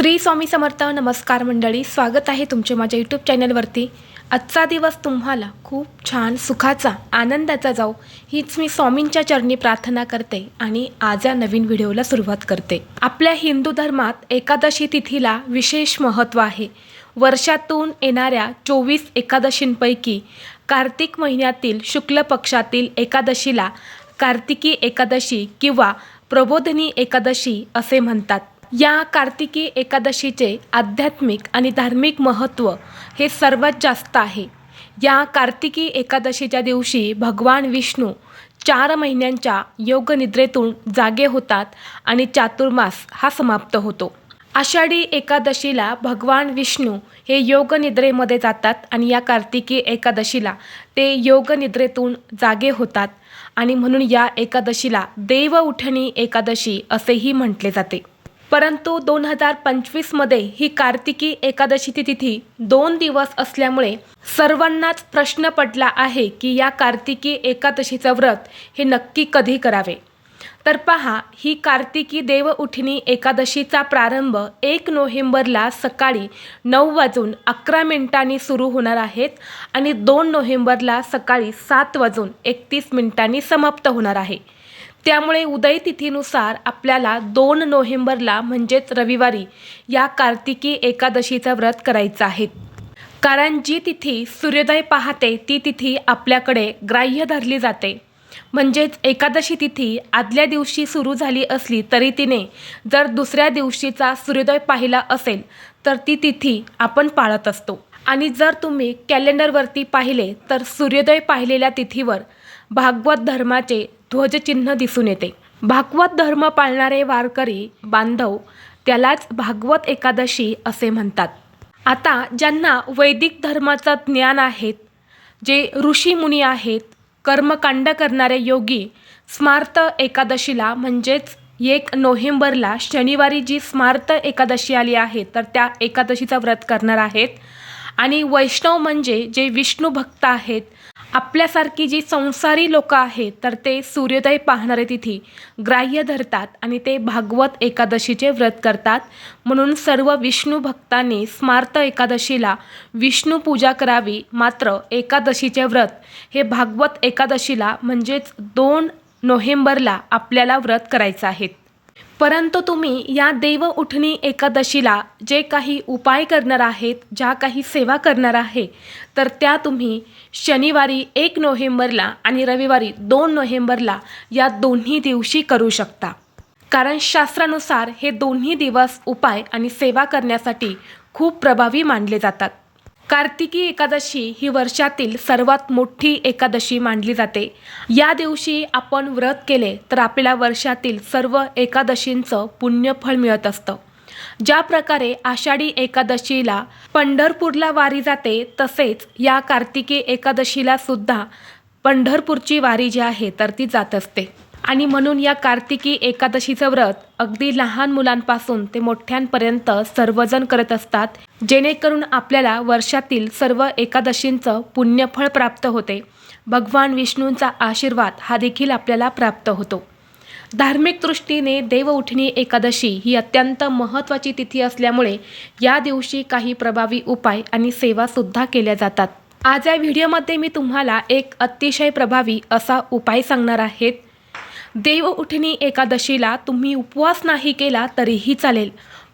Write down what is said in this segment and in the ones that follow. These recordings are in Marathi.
श्री स्वामी समर्थ नमस्कार मंडळी स्वागत आहे तुमचे माझ्या यूट्यूब चॅनलवरती आजचा दिवस तुम्हाला खूप छान सुखाचा आनंदाचा जाऊ हीच मी स्वामींच्या चरणी प्रार्थना करते आणि आज या नवीन व्हिडिओला सुरुवात करते. आपल्या हिंदू धर्मात एकादशी तिथीला विशेष महत्त्व आहे. वर्षातून येणाऱ्या चोवीस एकादशींपैकी कार्तिक महिन्यातील शुक्ल पक्षातील एकादशीला कार्तिकी एकादशी किंवा प्रबोधनी एकादशी असे म्हणतात. या कार्तिकी एकादशीचे आध्यात्मिक आणि धार्मिक महत्त्व हे सर्वात जास्त आहे. या कार्तिकी एकादशीच्या दिवशी भगवान विष्णू चार महिन्यांच्या योगनिद्रेतून जागे होतात आणि चातुर्मास हा समाप्त होतो. आषाढी एकादशीला भगवान विष्णू हे योगनिद्रेमध्ये जातात आणि या कार्तिकी एकादशीला ते योगनिद्रेतून जागे होतात आणि म्हणून या एकादशीला देव उठणी एकादशी असेही म्हटले जाते. परंतु दोन हजार पंचवीसमध्ये ही कार्तिकी एकादशीची तिथी दोन दिवस असल्यामुळे सर्वांनाच प्रश्न पडला आहे की या कार्तिकी एकादशीचं व्रत हे नक्की कधी करावे? तर पहा ही कार्तिकी देवउठिणी एकादशीचा प्रारंभ एक नोव्हेंबरला सकाळी नऊ वाजून अकरा मिनिटांनी सुरू होणार आहेत आणि दोन नोव्हेंबरला सकाळी सात वाजून एकतीस मिनिटांनी समाप्त होणार आहे. त्यामुळे उदय तिथीनुसार आपल्याला दोन नोव्हेंबरला म्हणजेच रविवारी या कार्तिकी एकादशीचं व्रत करायचं आहे. कारण जी तिथी सूर्योदय पाहते ती तिथी आपल्याकडे ग्राह्य धरली जाते. म्हणजेच एकादशी तिथी आदल्या दिवशी सुरू झाली असली तरी तिने जर दुसऱ्या दिवशीचा सूर्योदय पाहिला असेल तर ती तिथी आपण पाळत असतो. आणि जर तुम्ही कॅलेंडरवरती पाहिले तर सूर्योदय पाहिलेल्या तिथीवर भागवत धर्माचे ध्वजचिन्ह दिसून येते. भागवत धर्म पाळणारे वारकरी बांधव त्यालाच भागवत एकादशी असे म्हणतात. आता ज्यांना वैदिक धर्माचं ज्ञान आहेत जे ऋषीमुनी आहेत कर्मकांड करणारे योगी स्मार्त एकादशीला म्हणजेच एक नोव्हेंबरला शनिवारी जी स्मार्त एकादशी आली आहे तर त्या एकादशीचं व्रत करणार आहेत. आणि वैष्णव म्हणजे जे विष्णू भक्त आहेत आपल्यासारखी जी संसारी लोक आहेत तर ते सूर्योदय पाहणारे तिथी ग्राह्य धरतात आणि ते भागवत एकादशीचे व्रत करतात. म्हणून सर्व विष्णू भक्तांनी स्मार्त एकादशीला विष्णू पूजा करावी मात्र एकादशीचे व्रत हे भागवत एकादशीला म्हणजेच दोन नोव्हेंबरला आपल्याला व्रत करायचं आहे. परंतु तुम्ही या देव उठणी एकादशीला जे काही उपाय करणार आहेत ज्या काही सेवा करणार आहे तर त्या तुम्ही शनिवारी एक नोव्हेंबरला आणि रविवारी दोन नोव्हेंबरला या दोन्ही दिवशी करू शकता. कारण शास्त्रानुसार हे दोन्ही दिवस उपाय आणि सेवा करण्यासाठी खूप प्रभावी मानले जातात. कार्तिकी एकादशी ही वर्षातील सर्वात मोठी एकादशी मानली जाते. या दिवशी आपण व्रत केले तर आपल्याला वर्षातील सर्व एकादशींचं पुण्यफळ मिळत असतं. ज्या प्रकारे आषाढी एकादशीला पंढरपूरला वारी जाते तसेच या कार्तिकी एकादशीला सुद्धा पंढरपूरची वारी जी आहे तर ती जात असते. आणि म्हणून या कार्तिकी एकादशीचं व्रत अगदी लहान मुलांपासून ते मोठ्यांपर्यंत सर्वजण करत असतात जेणेकरून आपल्याला वर्षातील सर्व एकादशींचं पुण्यफळ प्राप्त होते. भगवान विष्णूंचा आशीर्वाद हा देखील आपल्याला प्राप्त होतो. धार्मिक दृष्टीने देवउठणी एकादशी ही अत्यंत महत्त्वाची तिथी असल्यामुळे या दिवशी काही प्रभावी उपाय आणि सेवासुद्धा केल्या जातात. आज या व्हिडिओमध्ये मी तुम्हाला एक अतिशय प्रभावी असा उपाय सांगणार आहेत देव उठणी एकादशीला तुम्ही उपवास नाही केला तरीही चालेल.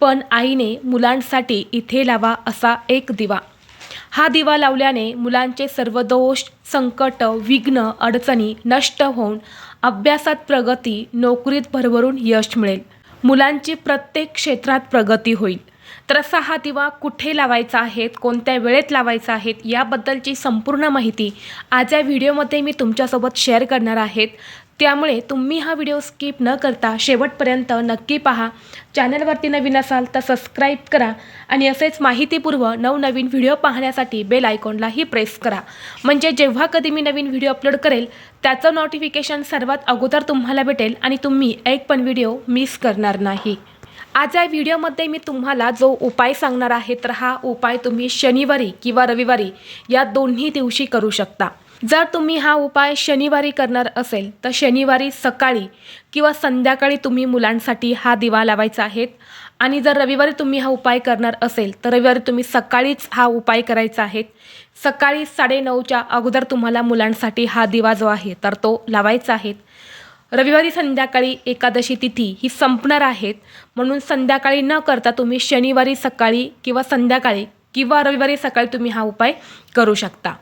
पण आईने मुलांसाठी इथे लावा असा एक दिवा. हा दिवा लावल्याने मुलांचे सर्व दोष संकट विघ्न अडचणी नष्ट होऊन अभ्यासात प्रगती नोकरीत भरभरून यश मिळेल. मुलांची प्रत्येक क्षेत्रात प्रगती होईल. तर असा हा दिवा कुठे लावायचा आहेत कोणत्या वेळेत लावायचा आहेत याबद्दलची संपूर्ण माहिती आज या व्हिडिओमध्ये मी तुमच्यासोबत शेअर करणार आहेत. त्यामुळे तुम्ही हा व्हिडिओ स्किप न करता शेवटपर्यंत नक्की पहा. चॅनलवरती नवीन असाल तर सबस्क्राईब करा आणि असेच माहितीपूर्व नवनवीन व्हिडिओ पाहण्यासाठी बेल आयकॉनलाही प्रेस करा. म्हणजे जेव्हा कधी मी नवीन व्हिडिओ अपलोड करेल त्याचं नोटिफिकेशन सर्वात अगोदर तुम्हाला भेटेल आणि तुम्ही एक पण व्हिडिओ मिस करणार नाही. आज या व्हिडिओमध्ये मी तुम्हाला जो उपाय सांगणार आहे तर हा उपाय तुम्ही शनिवारी किंवा रविवारी या दोन्ही दिवशी करू शकता. जर तुम्ही हा उपाय शनिवारी करणार असेल तर शनिवारी सकाळी किंवा संध्याकाळी तुम्ही मुलांसाठी हा दिवा लावायचा आहे. आणि जर रविवारी तुम्ही हा उपाय करणार असेल तर रविवारी तुम्ही सकाळीच हा उपाय करायचा आहे. सकाळी साडेनऊच्या अगोदर तुम्हाला मुलांसाठी हा दिवा जो आहे तर तो लावायचा आहे. रविवारी संध्याकाळी एकादशी तिथी ही संपणार आहेत म्हणून संध्याकाळी न करता तुम्ही शनिवारी सकाळी किंवा संध्याकाळी किंवा रविवारी सकाळी तुम्ही हा उपाय करू शकता.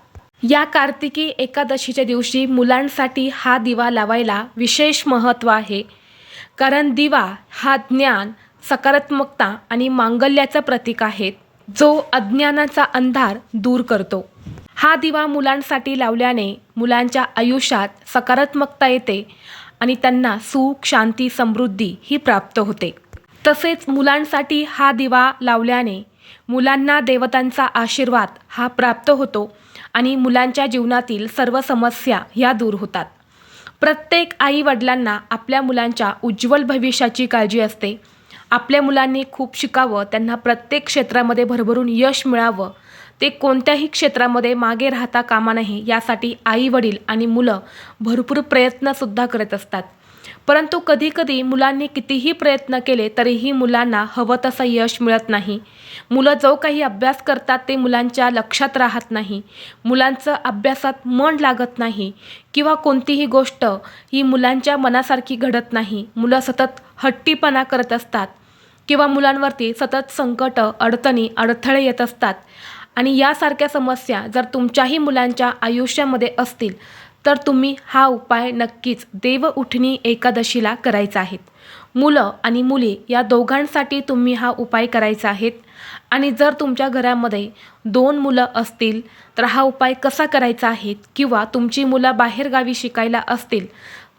या कार्तिकी एकादशीच्या दिवशी मुलांसाठी हा दिवा लावायला विशेष महत्त्व आहे. कारण दिवा हा ज्ञान सकारात्मकता आणि मांगल्याचं प्रतीक आहे. जो अज्ञानाचा अंधार दूर करतो. हा दिवा मुलांसाठी लावल्याने मुलांच्या आयुष्यात सकारात्मकता येते आणि त्यांना सुख शांती समृद्धी ही प्राप्त होते. तसेच मुलांसाठी हा दिवा लावल्याने मुलांना देवतांचा आशीर्वाद हा प्राप्त होतो. आणि मुलांच्या जीवनातील सर्व समस्या ह्या दूर होतात. प्रत्येक आई वडिलांना आपल्या मुलांच्या उज्ज्वल भविष्याची काळजी असते. आपल्या मुलांनी खूप शिकावं त्यांना प्रत्येक क्षेत्रामध्ये भरभरून यश मिळावं. ते कोणत्याही क्षेत्रामध्ये मागे राहता कामा नये यासाठी आई वडील आणि मुलं भरपूर प्रयत्नसुद्धा करत असतात. परंतु कधीकधी मुलांनी कितीही प्रयत्न केले तरीही मुलांना हवं तसं यश मिळत नाही. मुलं जो काही अभ्यास करतात ते मुलांच्या लक्षात राहत नाही. मुलांचं अभ्यासात मन लागत नाही किंवा कोणतीही गोष्ट ही मुलांच्या मनासारखी घडत नाही. मुलं सतत हट्टीपणा करत असतात किंवा मुलांवरती सतत संकट अडचणी अडथळे येत असतात. आणि यासारख्या समस्या जर तुमच्याही मुलांच्या आयुष्यामध्ये असतील तर तुम्ही हा उपाय नक्कीच देवउठणी एकादशीला करायचा आहे. मुलं आणि मुली या दोघांसाठी तुम्ही हा उपाय करायचा आहेत आणि जर तुमच्या घरामध्ये दोन मुलं असतील तर हा उपाय कसा करायचा आहे? किंवा तुमची मुलं बाहेरगावी शिकायला असतील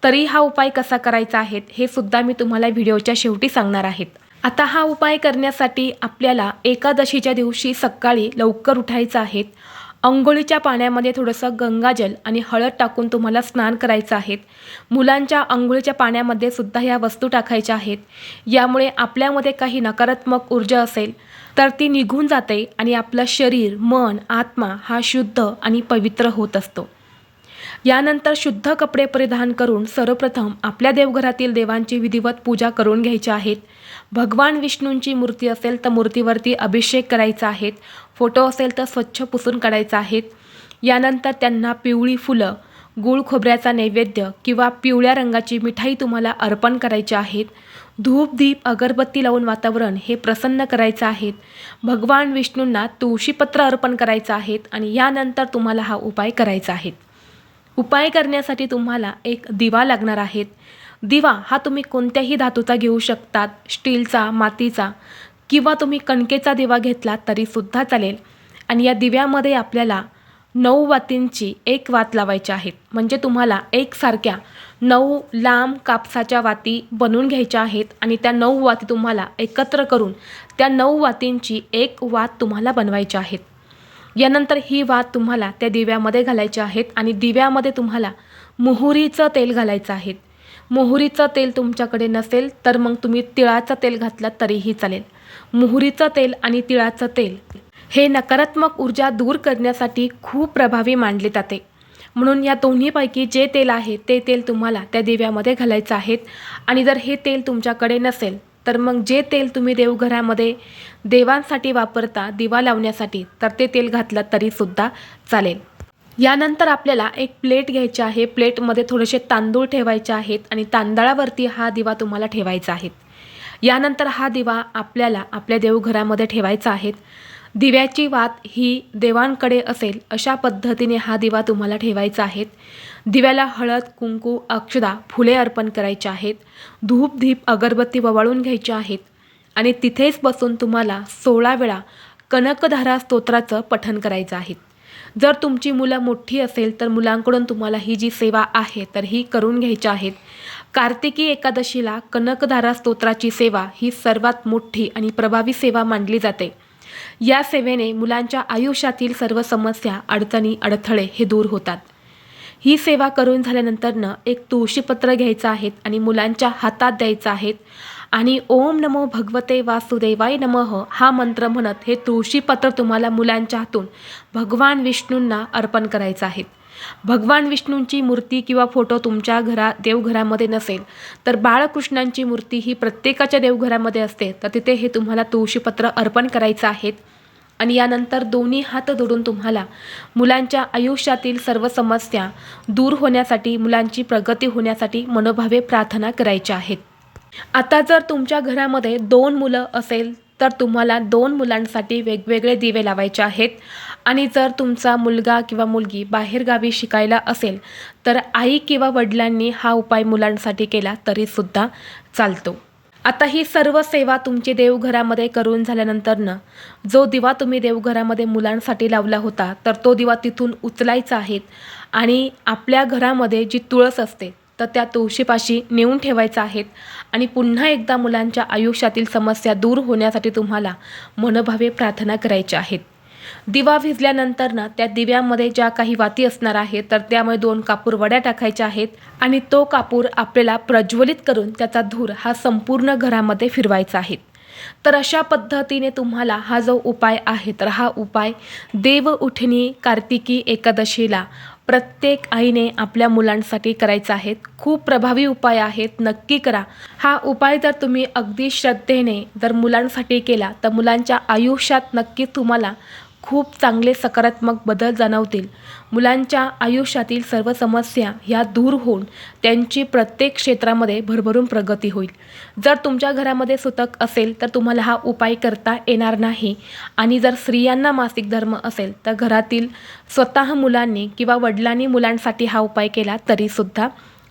तरी हा उपाय कसा करायचा आहे? हे सुद्धा मी तुम्हाला व्हिडिओच्या शेवटी सांगणार आहेत. आता हा उपाय करण्यासाठी आपल्याला एकादशीच्या दिवशी सकाळी लवकर उठायचं आहे. अंघोळीच्या पाण्यामध्ये थोडंसं गंगाजल आणि हळद टाकून तुम्हाला स्नान करायचं आहे मुलांच्या अंघोळीच्या पाण्यामध्ये सुद्धा ह्या वस्तू टाकायच्या आहेत. यामुळे आपल्यामध्ये काही नकारात्मक ऊर्जा असेल तर ती निघून जाते आणि आपलं शरीर मन आत्मा हा शुद्ध आणि पवित्र होत असतो. यानंतर शुद्ध कपडे परिधान करून सर्वप्रथम आपल्या देवघरातील देवांची विधिवत पूजा करून घ्यायची आहेत. भगवान विष्णूंची मूर्ती असेल तर मूर्तीवरती अभिषेक करायचा आहेत. फोटो असेल तर स्वच्छ पुसून काढायचा आहेत. यानंतर त्यांना पिवळी फुलं गूळ खोबऱ्याचा नैवेद्य किंवा पिवळ्या रंगाची मिठाई तुम्हाला अर्पण करायची आहेत. धूप दीप अगरबत्ती लावून वातावरण हे प्रसन्न करायचं आहे भगवान विष्णूंना तुळशीपत्र अर्पण करायचं आहेत आणि यानंतर तुम्हाला हा उपाय करायचा आहे उपाय करण्यासाठी तुम्हाला एक दिवा लागणार आहेत. दिवा हा तुम्ही कोणत्याही धातूचा घेऊ शकतात स्टीलचा मातीचा किंवा तुम्ही कणकेचा दिवा घेतला तरीसुद्धा चालेल. आणि या दिव्यामध्ये आपल्याला नऊ वातींची एक वात लावायची आहेत म्हणजे तुम्हाला एकसारख्या नऊ लांब कापसाच्या वाती बनवून घ्यायच्या आहेत आणि त्या नऊ वाती तुम्हाला एकत्र करून त्या नऊ वातींची एक वात तुम्हाला बनवायची आहेत. यानंतर ही वात तुम्हाला त्या दिव्यामध्ये घालायची आहेत आणि दिव्यामध्ये तुम्हाला मोहरीचं तेल घालायचं आहे मोहरीचं तेल तुमच्याकडे नसेल तर मग तुम्ही तिळाचं तेल घातलं तरीही चालेल. मोहरीचं तेल आणि तिळाचं तेल हे नकारात्मक ऊर्जा दूर करण्यासाठी खूप प्रभावी मानले जाते. म्हणून या दोन्हीपैकी जे तेल आहे ते तेल तुम्हाला त्या दिव्यामध्ये घालायचं आहे आणि जर हे तेल तुमच्याकडे नसेल तर मग जे तेल तुम्ही देवघरामध्ये देवांसाठी वापरता दिवा लावण्यासाठी तर ते तेल घातलं तरीसुद्धा चालेल. यानंतर आपल्याला एक प्लेट घ्यायची आहे. प्लेटमध्ये थोडेसे तांदूळ ठेवायचे आहेत आणि तांदळावरती हा दिवा तुम्हाला ठेवायचा आहे. यानंतर हा दिवा आपल्याला आपल्या देवघरामध्ये ठेवायचा आहे. दिव्याची वात ही देवांकडे असेल अशा पद्धतीने हा दिवा तुम्हाला ठेवायचा आहे. दिव्याला हळद कुंकू अक्षदा फुले अर्पण करायचे आहेत. धूप धीप अगरबत्ती ववाळून घ्यायच्या आहेत. आणि तिथेच बसून तुम्हाला सोळा वेळा कनकधारा स्तोत्राचं पठण करायचं आहे. जर तुमची मुलं मोठी असेल तर मुलांकडून तुम्हाला ही जी सेवा आहे तर ही करून घ्यायची आहेत. कार्तिकी एकादशीला कनकधारा स्तोत्राची सेवा ही सर्वात मोठी आणि प्रभावी सेवा मानली जाते. या सेवेने मुलांच्या आयुष्यातील सर्व समस्या अडचणी अडथळे हे दूर होतात. ही सेवा करून झाल्यानंतरनं एक तुळशीपत्र घ्यायचं आहेत आणि मुलांच्या हातात द्यायचं आहेत आणि ओम नमो भगवते वासुदेवाय नमः हा मंत्र म्हणत हे तुळशीपत्र तुम्हाला मुलांच्या हातून भगवान विष्णूंना अर्पण करायचं आहे. भगवान विष्णूंची मूर्ती किंवा फोटो तुमच्या घरा देवघरामध्ये नसेल तर बाळकृष्णांची मूर्ती ही प्रत्येकाच्या देवघरामध्ये असते. तर तिथे हे तुम्हाला तुळशीपत्र अर्पण करायचं आहेत आणि यानंतर दोन्ही हात जोडून तुम्हाला मुलांच्या आयुष्यातील सर्व समस्या दूर होण्यासाठी मुलांची प्रगती होण्यासाठी मनोभावे प्रार्थना करायच्या आहेत. आता जर तुमच्या घरामध्ये दोन मुलं असेल तर तुम्हाला दोन मुलांसाठी वेगवेगळे दिवे लावायचे आहेत. आणि जर तुमचा मुलगा किंवा मुलगी बाहेरगावी शिकायला असेल तर आई किंवा वडिलांनी हा उपाय मुलांसाठी केला तरीसुद्धा चालतो. आता ही सर्व सेवा तुमची देवघरामध्ये करून झाल्यानंतरनं जो दिवा तुम्ही देवघरामध्ये मुलांसाठी लावला होता तर तो दिवा तिथून उचलायचा आहे. आणि आपल्या घरामध्ये जी तुळस असते तर त्या तुळशीपाशी नेऊन ठेवायचा आहेत. आणि पुन्हा एकदा मुलांच्या आयुष्यातील समस्या दूर होण्यासाठी तुम्हाला मनोभावे प्रार्थना करायच्या आहेत. दिवा भिजल्यानंतर ना त्या दिव्यामध्ये ज्या काही वाती असणार आहेत तर त्यामुळे दोन कापूर वड्या टाकायच्या आहेत आणि तो कापूर आपल्याला प्रज्वलित करून त्याचा धूर हा संपूर्ण घरामध्ये फिरवायचा आहे. तर अशा पद्धतीने तुम्हाला हा जो उपाय आहे तर हा उपाय देव उठणी कार्तिकी एकादशीला प्रत्येक आईने आपल्या मुलांसाठी करायचं आहेत. खूप प्रभावी उपाय आहेत. नक्की करा. हा उपाय जर तुम्ही अगदी श्रद्धेने जर मुलांसाठी केला तर मुलांच्या आयुष्यात नक्की तुम्हाला खूप चांगले सकारात्मक बदल जाणवतील. मुलांच्या आयुष्यातील सर्व समस्या ह्या दूर होऊन त्यांची प्रत्येक क्षेत्रामध्ये भरभरून प्रगती होईल. जर तुमच्या घरामध्ये सुतक असेल तर तुम्हाला हा उपाय करता येणार नाही. आणि जर स्त्रियांना मासिक धर्म असेल तर घरातील स्वतः मुलांनी किंवा वडिलांनी मुलांसाठी हा उपाय केला तरीसुद्धा